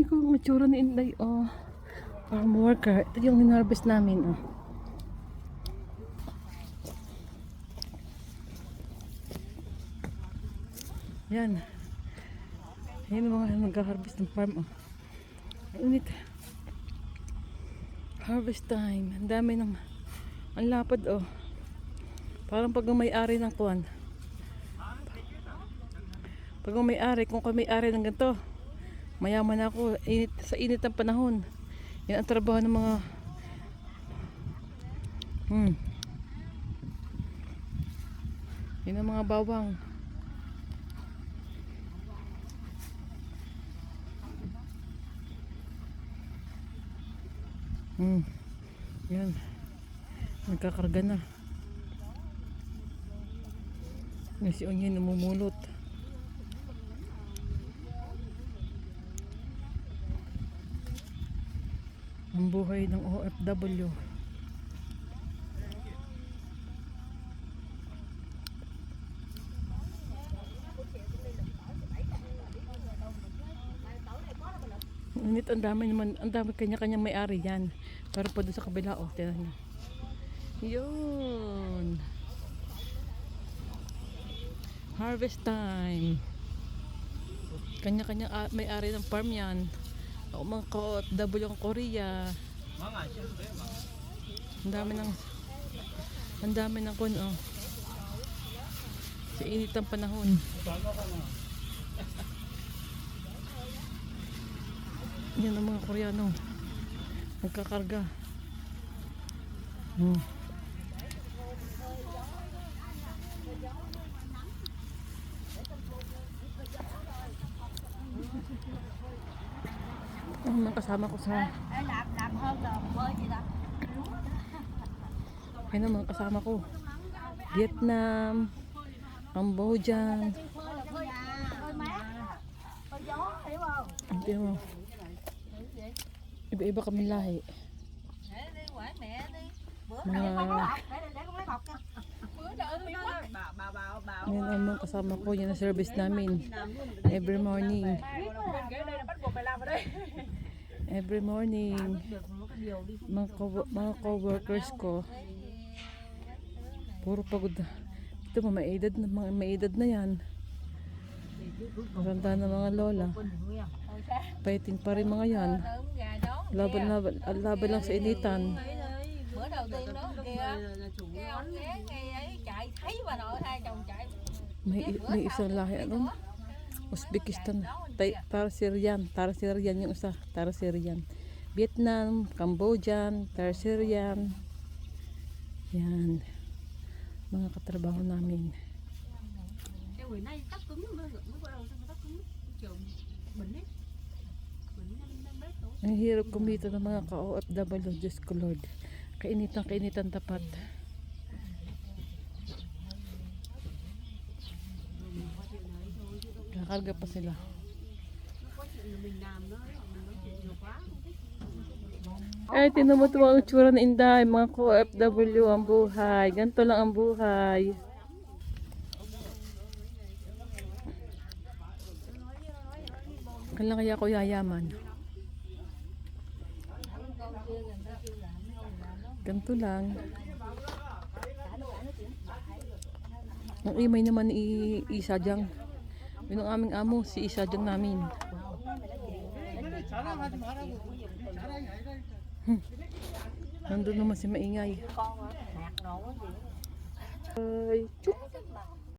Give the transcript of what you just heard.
Ay, kung itsura ni Inday, oh. Farm worker. Ito yung hinarvest namin, oh. Yan. Yan ang mga nag-harvest ng farm, oh. Ang Init. Harvest time. Ang dami ng... Ang lapad, oh. Parang pag may-ari ng kuwan. Pag may-ari, kung may-ari ng ganito, mayaman ako. Init, sa init ng panahon. Yan ang trabaho ng mga... Hmm. Yan ang mga bawang. Hmm. Yan. Nagkakarga na. Yan si Onyen namumulot. Ang buhay ng OFW. Ngunit ang dami naman, ang dami kanya-kanya may-ari yan. Pero pa sa kabila, oh, tinan niyo. Yun. Harvest time. Kanya-kanya ah, may-ari ng farm yan. Mga ka-OFW ang Korea. Mga, siyempre, mga. Ang dami ng ang dami ng kun oh. Sa init ng panahon. Yan ang mga Koreano. Nagkakarga. Hmm. Ang mga kasama ko sa Yan ang mga kasama ko. Vietnam, Cambodia. mo. Iba-iba kami lahi. Mga-. Yan ang mga kasama ko. Yan ang service namin. Every morning. Every morning. Mga, co- mga co-workers ko. Puro pagod. Ito mga may edad na, mga may edad na yan. Maganda na mga lola. Fighting pa rin mga yan. Laban, laban, laban lang sa initan. bữa đầu tiên đó kia cái ông ghé ngay ấy chạy thấy May, may isang lahi ano? Uzbekistan. Tay. Para Syrian yung isa. Para Syrian. Vietnam, Cambodian, Para Syrian. Yan. Mga katrabaho namin. Ang hirap kumita ng mga ka-OFW. Diyos ko Lord. Kainitan, kainitan tapat. Kakarga pa sila. Ay, tinan mo ito ang itsura ng Inday. Mga ka-OFW ang buhay. Ganito lang ang buhay. Kailan kaya ako yayaman? Ganito lang. Ang imay naman ni Isadyang. Yun ang aming amo, si isa dyan namin. Hmm. Nandun naman si Maingay. Ay, chuk!